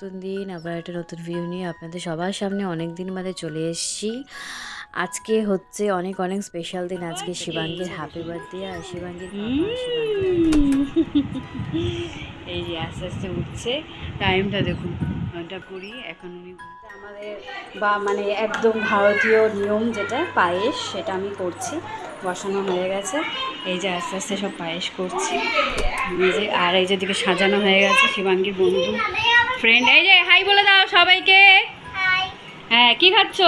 নতুন দিন আবার একটা নতুন ভিউ নিয়ে আপনাদের সবার সামনে অনেক দিন বাদে চলে এসেছি। আজকে হচ্ছে অনেক অনেক স্পেশাল দিন। আজকে শিবাঙ্গীর হ্যাপি বার্থডে আর শিবাঙ্গীর শিবাঙ্গীর এই যে আস্তে আস্তে উঠছে। টাইমটা দেখুন। ঘণ্টা কুড়ি এখন উনি আমাদের বা মানে একদম ভারতীয় নিয়ম যেটা পায়েস সেটা আমি করছি। বসানো হয়ে গেছে। এই যে আস্তে আস্তে সব পায়েস করছি। এই যে আর এই যে দিকে সাজানো হয়ে গেছে শিবাঙ্গীর বন্ধু ফ্রেন্ড এই যে হাই বলে দাও সবাইকে। হ্যাঁ কি খাচ্ছ?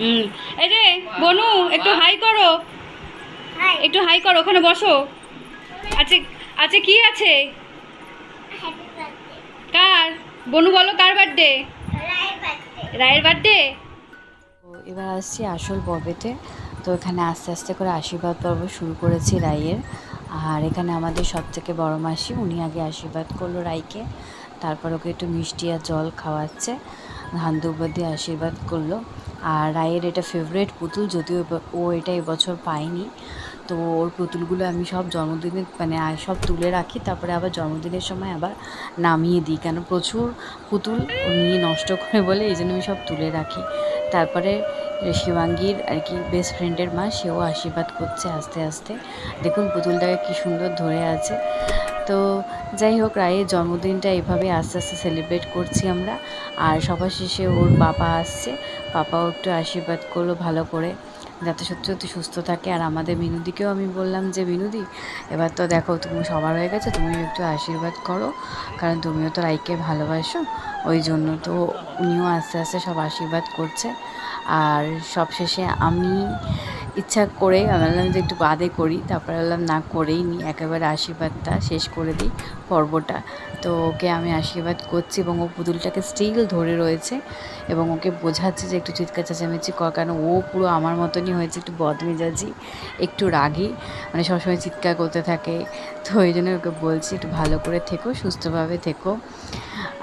হুম এই যে বনু একটু হাই করো। একটু হাই করো ওখানে বসো। আচ্ছা আচ্ছা কি আছে? কার? বনু বলো, কার বার্থডে রায়ের বার্থডে এবার আসছি আসল পর্বেতে। তো এখানে আস্তে আস্তে করে আশীর্বাদ পর্ব শুরু করেছি রায়ের। আর এখানে আমাদের সব থেকে বড় মাসি, উনি আগে আশীর্বাদ করল রাইকে তারপর ওকে একটু মিষ্টি আর জল খাওয়াচ্ছে। ধান দিয়ে আশীর্বাদ করল। আর রায়ের এটা ফেভারেট পুতুল, যদিও ও এটা এবছর পায়নি। তো ওর পুতুলগুলো আমি সব জন্মদিনে মানে সব তুলে রাখি। তারপরে আবার জন্মদিনের সময় আবার নামিয়ে দিই। কেন? প্রচুর পুতুল নিয়ে নষ্ট করে বলে, এই জন্য আমি সব তুলে রাখি। তারপরে শিবাঙ্গীর আর কি বেস্ট ফ্রেন্ডের মা, সেও আশীর্বাদ করছে আস্তে আস্তে। দেখুন পুতুলটাকে কি সুন্দর ধরে আছে। তো যাই হোক, রায়ের জন্মদিনটা এভাবে আস্তে আস্তে সেলিব্রেট করছি আমরা। আর সবার শেষে ওর বাবা আসছে। পাপাও একটু আশীর্বাদ করল ভালো করে। যাতে সত্যি সত্যি সুস্থ থাকে। আর আমাদের মিনুদিকেও আমি বললাম যে, মিনুদি, এবার তো দেখো, তুমি সবার হয়ে গেছে, তুমি একটু আশীর্বাদ করো। কারণ তুমিও তো রাইকে ভালোবাসো। ওই জন্য তো উনিও আস্তে আস্তে সব আশীর্বাদ করছে। আর সবশেষে আমি ইচ্ছা করে আমি বললাম যে একটু বাদে করি, তারপরে বললাম না করেই নি, একেবারে আশীর্বাদটা শেষ করে দিই পর্বটা। তো ওকে আমি আশীর্বাদ করছি এবং ও পুতুলটাকে স্টিল ধরে রয়েছে এবং ওকে বোঝাচ্ছে যে একটু চিৎকার চেঁচামেচি কর, কারণ ও পুরো আমার মতনই হয়েছে, একটু বদমেজাজি, একটু রাগী মানে সবসময় চিৎকার করতে থাকে। তো ওই জন্য ওকে বলছি, একটু ভালো করে থেকো, সুস্থভাবে থেকো।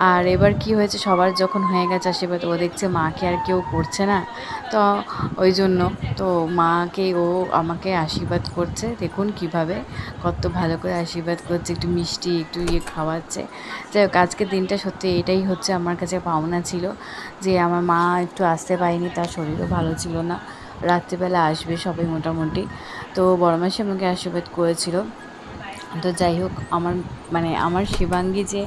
আর এবার কি হয়েছে? সবার যখন হয়ে গেছে আশীর্বাদ, ও দেখছে মাকে আর কেউ করছে না। তো ওই জন্য তো মাকে, ও আমাকে আশীর্বাদ করছে। দেখুন কীভাবে কত ভালো করে আশীর্বাদ করছে, একটু মিষ্টি, একটু ইয়ে খাওয়াচ্ছে। যাই হোক, আজকের দিনটা সত্যি এটাই হচ্ছে আমার কাছে পাওনা ছিল যে আমার মা একটু আসতে পারেনি, তার শরীরও ভালো ছিল না। রাত্রিবেলা আসবে সবাই মোটামুটি। তো বড় মাসি আমাকে আশীর্বাদ করেছিল। তো যাই হোক, আমার মানে আমার শিবাঙ্গী যে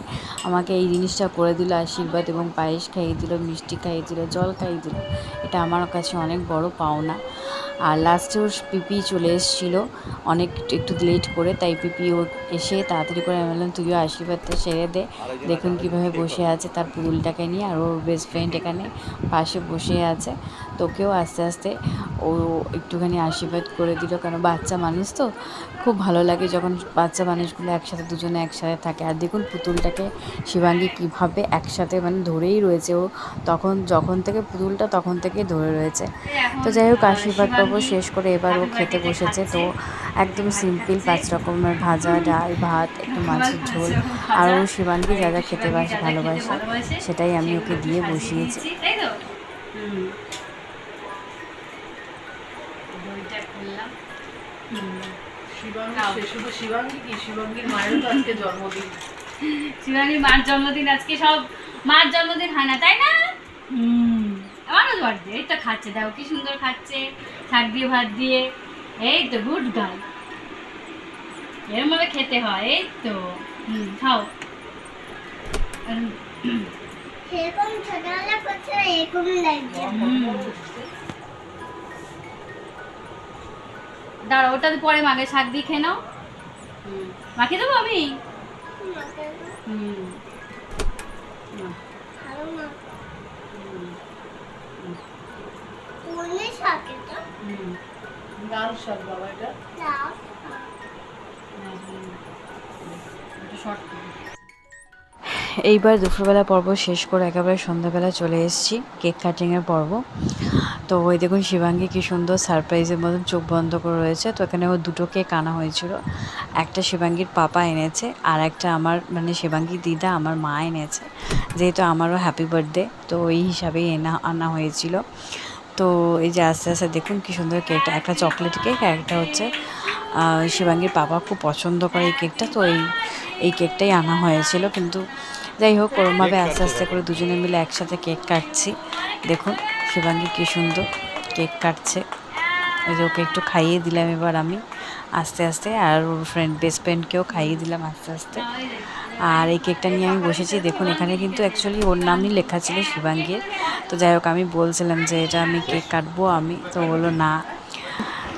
আমাকে এই জিনিসটা করে দিল, আশীর্বাদ এবং পায়েস খাইয়ে দিল, মিষ্টি খাইয়ে দিল, জল খাইয়ে দিল, এটা আমার কাছে অনেক বড় পাওনা। আর লাস্টে ওর পিপি চলে এসেছিল। অনেক একটু লেট করে, তাই পিপি ও এসে তাড়াতাড়ি করে আমি বললাম, তুইও আশীর্বাদটা সেরে দে। দেখুন কীভাবে বসে আছে তার পুতুলটাকে নিয়ে আর ওর বেস্ট ফ্রেন্ড এখানে পাশে বসে আছে। তোকেও আস্তে আস্তে ও একটুখানি আশীর্বাদ করে দিল, কারণ বাচ্চা মানুষ তো। খুব ভালো লাগে যখন বাচ্চা মানুষগুলো একসাথে, দুজনে একসাথে থাকে। আর দেখুন পুতুলটাকে শিবাঙ্গী কীভাবে একসাথে মানে ধরেই রয়েছে ও। তখন, যখন থেকে পুতুলটা তখন থেকেই ধরে রয়েছে। তো যাই হোক, আশীর্বাদ পর্ব শেষ করে এবার ও খেতে বসেছে। তো একদম সিম্পল পাঁচ রকমের ভাজা ডাল ভাত একটু মাছের ঝোল। আর ও শিবাঙ্গী যা যা খেতে বাসে ভালোবাসে সেটাই আমি ওকে দিয়ে বসিয়েছি। শিবাঙ্গীর মার জন্মদিন আজকে সব মার জন্মদিন হয় না তাই না? আমারও এই তো খাচ্ছে দেখো কি সুন্দর খাচ্ছে। শাক দিয়ে ভাত দিয়ে। এই তো গুড গার্ল। এরম ভাবে খেতে হয় এই তো। হুম খাও। উম, সেরকম ছোটবেলা করছে না লাগছে দাঁড়াও ওটা পরে মাগে শাক দিয়ে খেয়ে নাও। মাখিয়ে দেবো আমি? হুম। লাল শাক বাবা এটা? এইবার দুপুরবেলা পর্ব শেষ করে একেবারে সন্ধ্যাবেলা চলে এসেছি কেক কাটিংয়ের পর্ব। তো ওই দেখুন শিবাঙ্গী কী সুন্দর সারপ্রাইজের মতন চোখ বন্ধ করে রয়েছে। তো এখানে ও দুটো কেক আনা হয়েছিল। একটা শিবাঙ্গীর পাপা এনেছে আর একটা আমার মানে শিবাঙ্গীর দিদা আমার মা এনেছে। যেহেতু আমারও হ্যাপি বার্থডে তো ওই হিসাবেই এনা আনা হয়েছিল। তো এই যে আস্তে আস্তে দেখুন কী সুন্দর কেকটা একটা চকলেট কেক আর একটা হচ্ছে শিবাঙ্গীর পাপা খুব পছন্দ করে এই কেকটা তো এই এই কেকটাই আনা হয়েছিল। কিন্তু যাই হোক ওরমভাবে আস্তে আস্তে করে দুজনে মিলে একসাথে কেক কাটছি। দেখুন শিবাঙ্গী কী সুন্দর কেক কাটছে। যে ওকে একটু খাইয়ে দিলাম এবার আমি। আস্তে আস্তে আর ওর ফ্রেন্ড বেস্ট ফ্রেন্ডকেও খাইয়ে দিলাম আস্তে আস্তে। আর এই কেকটা নিয়ে আমি বসেছি। দেখুন, এখানে কিন্তু অ্যাকচুয়ালি ওর নামই লেখা ছিল শিবাঙ্গীর। তো যাই হোক, আমি বলছিলাম যে, এটা আমি কেক কাটবো, আমি। তো বলল, না।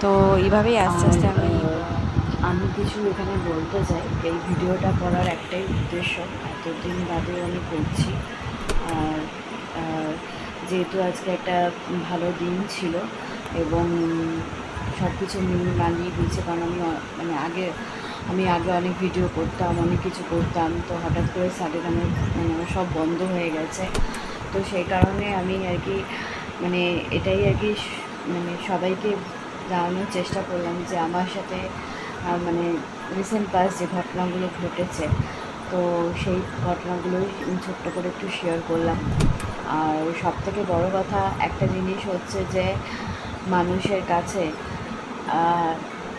তো এইভাবেই আস্তে আস্তে আমি আমি কিছু এখানে বলতে চাই। এই ভিডিওটা করার একটাই উদ্দেশ্য, এতদিন বাদে আমি করছি। আর যেহেতু আজকে একটা ভালো দিন ছিল এবং সব কিছু মিলিয়ে মানিয়ে দিয়েছে কারণ আমি মানে আগে আমি আগে অনেক ভিডিও করতাম, অনেক কিছু করতাম, তো হঠাৎ করে সাডেন মানে আমার সব বন্ধ হয়ে গেছে। তো সেই কারণে আমি আর কি মানে এটাই আর কি মানে সবাইকে জানানোর চেষ্টা করলাম যে আমার সাথে মানে রিসেন্ট পাস যে ঘটনাগুলো ঘটেছে, তো সেই ঘটনাগুলোই ছোট্ট করে একটু শেয়ার করলাম। আর সব থেকে বড় কথা একটা জিনিস হচ্ছে যে, মানুষের কাছে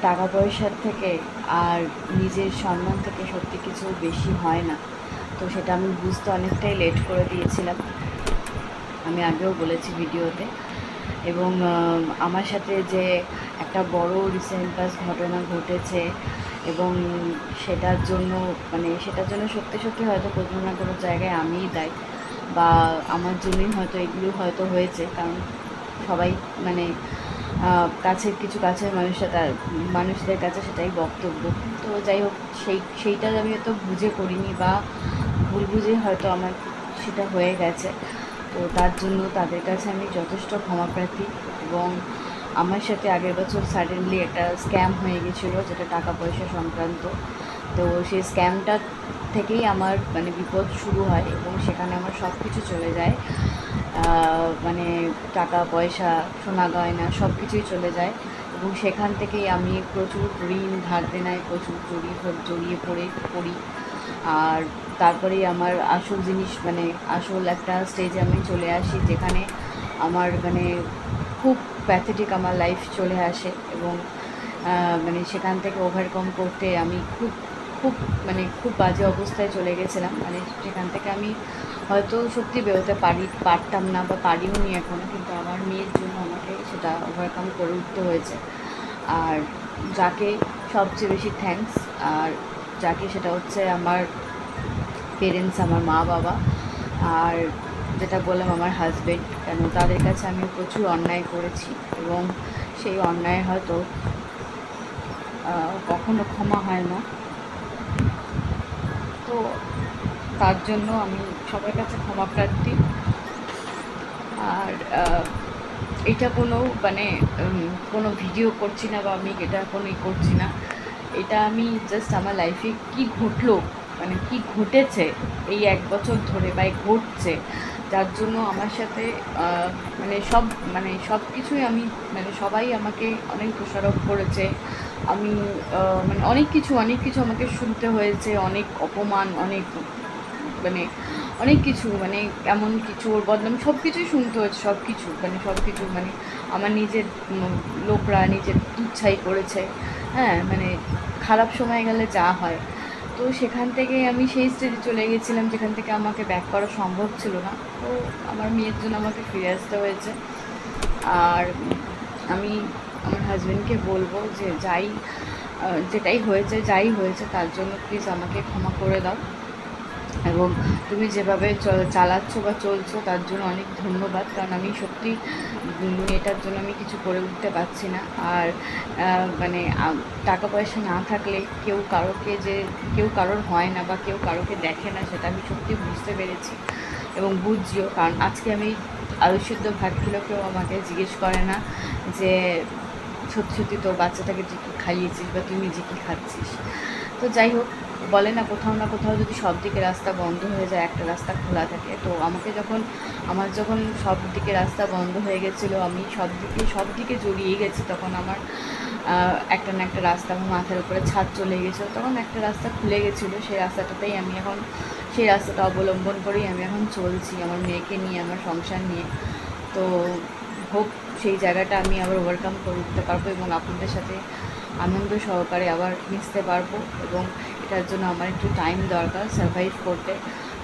টাকা পয়সার থেকে আর নিজের সম্মান থেকে সত্যি কিছু বেশি হয় না। তো সেটা আমি বুঝতে অনেকটাই লেট করে দিয়েছিলাম। আমি আগেও বলেছি ভিডিওতে। এবং আমার সাথে যে একটা বড় রিসেন্ট পাস ঘটনা ঘটেছে এবং সেটার জন্য মানে সেটার জন্য সত্যি সত্যি হয়তো কোনো না কোনো জায়গায় আমিই দায়ী। বা আমার জন্যই হয়তো এগুলো হয়তো হয়েছে। কারণ সবাই মানে কাছের, কিছু কাছের মানুষরা তার মানুষদের কাছে সেটাই বক্তব্য। তো যাই হোক, সেই, সেইটা আমি হয়তো বুঝে করিনি বা ভুল বুঝে হয়তো আমার সেটা হয়ে গেছে। তো তার জন্য তাদের কাছে আমি যথেষ্ট ক্ষমা প্রার্থী এবং আমার সাথে আগের বছর সাডেনলি একটা স্ক্যাম হয়ে গেছিল, যেটা টাকা পয়সা সংক্রান্ত। তো সেই স্ক্যামটা থেকেই আমার মানে বিপদ শুরু হয় এবং সেখানে আমার সব কিছু চলে যায়। মানে টাকা, পয়সা, সোনা গয়না সব কিছুই চলে যায় এবং সেখান থেকেই আমি প্রচুর ঋণ, ধার দেনায় প্রচুর জড়িয়ে জড়িয়ে পড়ে, পড়ি। আর তারপরেই আমার আসল জিনিস মানে আসল একটা স্টেজে আমি চলে আসি যেখানে আমার মানে খুব প্যাথেটিক আমার লাইফ চলে আসে এবং মানে সেখান থেকে ওভারকাম করতে আমি খুব খুব মানে খুব বাজে অবস্থায় চলে গেছিলাম। মানে সেখান থেকে আমি হয়তো সত্যি বেরোতে পারি, পারতাম না বা পারিও নি এখনও কিন্তু আমার মেয়ের জন্য আমাকে সেটা ওভারকাম করে উঠতে হয়েছে। আর যাকে সবচেয়ে বেশি থ্যাঙ্কস আর যাকে সেটা হচ্ছে আমার পেরেন্টস আমার মা বাবা, আর যেটা বললাম আমার হাজবেন্ড কেন তাদের কাছে আমি প্রচুর অন্যায় করেছি এবং সেই অন্যায় হয়তো কখনো ক্ষমা হয় না। তো তার জন্য আমি সবার কাছে ক্ষমা প্রার্থী। আর এটা কোনো মানে কোনো ভিডিও করছি না বা আমি এটা কোনো ই করছি না। এটা আমি জাস্ট আমার লাইফে কি ঘটলো মানে কি ঘটেছে এই এক বছর ধরে বা ঘটছে, যার জন্য আমার সাথে মানে সব মানে সব কিছুই আমি মানে সবাই আমাকে অনেক দোষারোপ করেছে। আমি মানে অনেক কিছু অনেক কিছু আমাকে শুনতে হয়েছে, অনেক অপমান, অনেক মানে অনেক কিছু মানে এমন কিছু, ওর বদনাম সব কিছুই শুনতে হয়েছে সব কিছু মানে সব কিছু মানে আমার নিজের লোকরা নিজের ইচ্ছাই করেছে হ্যাঁ মানে খারাপ সময় গেলে যা হয়। তো সেখান থেকে আমি সেই স্টেজে চলে গেছিলাম, যেখান থেকে আমাকে ব্যাক করা সম্ভব ছিল না। তো আমার মেয়ের জন্য আমাকে ফিরে আসতে হয়েছে। আর আমি আমার হাজব্যান্ডকে বলব যে যাই যেটাই হয়েছে, যাই হয়েছে, তার জন্য প্লিজ আমাকে ক্ষমা করে দাও। এবং তুমি যেভাবে চালাচ্ছ বা চলছো, তার জন্য অনেক ধন্যবাদ। কারণ আমি সত্যি এটার জন্য আমি কিছু করে উঠতে পারছি না। আর মানে টাকা পয়সা না থাকলে কেউ কারোকে যে, কেউ কারোর হয় না বা কেউ কারোকে দেখে না, সেটা আমি সত্যি বুঝতে পেরেছি। এবং বুঝছিও কারণ আজকে আমি আয়ুষিদ্ধ ভাত খেলেও কেউ আমাকে জিজ্ঞেস করে না যে সত্যি সত্যি তো বাচ্চাটাকে যে কী খাইয়েছিস বা তুই নিজে কী খাচ্ছিস। তো যাই হোক, বলে না কোথাও না কোথাও যদি সব দিকে রাস্তা বন্ধ হয়ে যায়, একটা রাস্তা খোলা থাকে। তো আমাকে যখন, আমার যখন সব দিকে রাস্তা বন্ধ হয়ে গেছিল, আমি সব দিকে সব দিকে জড়িয়ে গেছি, তখন আমার একটা না একটা রাস্তা আমার মাথার উপরে ছাদ চলে গেছিল। তখন একটা রাস্তা খুলে গেছিল, সেই রাস্তাটাতেই আমি এখন, সেই রাস্তাটা অবলম্বন করেই আমি এখন চলছি, আমার মেয়েকে নিয়ে, আমার সংসার নিয়ে। তো হোপ সেই জায়গাটা আমি আবার ওভারকাম করে উঠতে পারব এবং আপনাদের সাথে আনন্দ সহকারে আবার মিশতে পারব এবং এটার জন্য আমার একটু টাইম দরকার সার্ভাইভ করতে।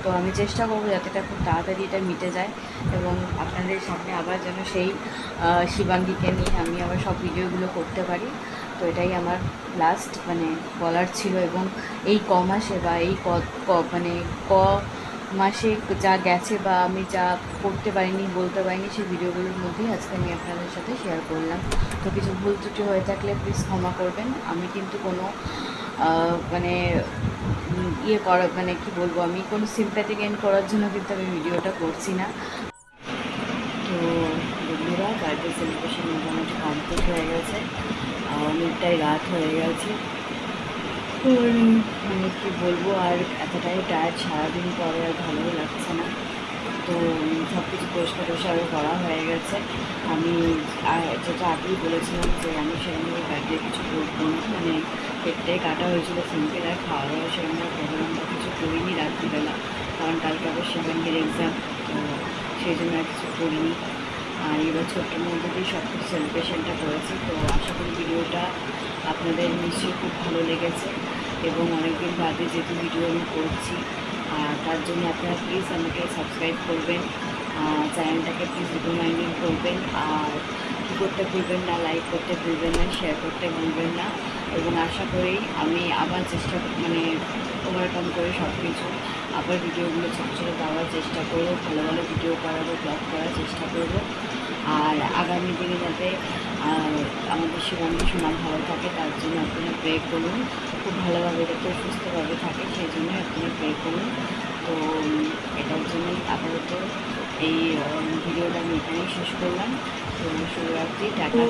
তো আমি চেষ্টা করব যাতে এটা খুব তাড়াতাড়ি এটা মিটে যায় এবং আপনাদের সামনে আবার যেন সেই শিবাঙ্গীকে নিয়ে আমি আবার সব ভিডিওগুলো করতে পারি। তো এটাই আমার লাস্ট মানে বলার ছিল এবং এই ক মাসে বা এই ক- মানে ক মাসে যা গেছে বা আমি যা করতে পারিনি, বলতে পারিনি, সেই ভিডিওগুলোর মধ্যেই আজকে আমি আপনাদের সাথে শেয়ার করলাম। তো কিছু ভুল ত্রুটি হয়ে থাকলে প্লিজ ক্ষমা করবেন। আমি কিন্তু কোনো মানে ইয়ে করা মানে কি বলব, আমি কোনো সিম্প্যাথি গেইন করার জন্য কিন্তু আমি ভিডিওটা করছি না। তো বন্ধুরা বার্থডে সেলিব্রেশন মোটামুটি কমপ্লিট হয়ে গেছে। অনেকটাই রাত হয়ে গেছে। তো মানে কি বলব, আর এতটাই টায়ার্ড সারাদিন পরে আর ভালোই লাগছে না। তো সব কিছু পরিষ্কার টরিষ্কার করা হয়ে গেছে। আমি যেটা আগেই বলেছিলাম যে আমি সেরকম বার্থডে কিছু করব না। মানে পেটটাই কাটা হয়েছিল সিম্পল আর খাওয়া দাওয়া সেরকম প্রোগ্রাম বা কিছু করিনি রাত্রিবেলা। কারণ কালকে আবার সেভেন্থের এক্সাম তো সেই জন্য আর কিছু করিনি। আর এবার ছোট্টের মধ্যে দিয়ে সব কিছু সেলিব্রেশনটা করেছি। তো আশা করি ভিডিওটা আপনাদের নিশ্চয়ই খুব ভালো লেগেছে। এবং অনেকদিন বাদে যেহেতু ভিডিও আমি করছি, আর তার জন্য আপনারা প্লিজ আমাকে সাবস্ক্রাইব করবেন চ্যানেলটাকে প্লিজ রিকমেন্ডিং করবেন, আর কী করতে ভুলবেন না লাইক করতে ভুলবেন না শেয়ার করতে ভুলবেন না, এবং আশা করি আমি আবার চেষ্টা মানে ওভারকাম করে সব কিছু আবার ভিডিওগুলো ছোটো ছোটো দেওয়ার চেষ্টা করব, ভালো ভালো ভিডিও করাবো ব্লগ করার চেষ্টা করব, আর আগামী দিনে যাতে আর আমাদের সুনামকে সুনাম ভালো থাকে তার জন্য আপনি প্রে করুন। খুব ভালোভাবে যাতে সুস্থভাবে থাকে সেই জন্য আপনি প্রে করুন। তো এটার জন্যই আপাতত এই ভিডিওটা আমি এখানেই শেষ করলাম। তো শুভরাত্রি টাটা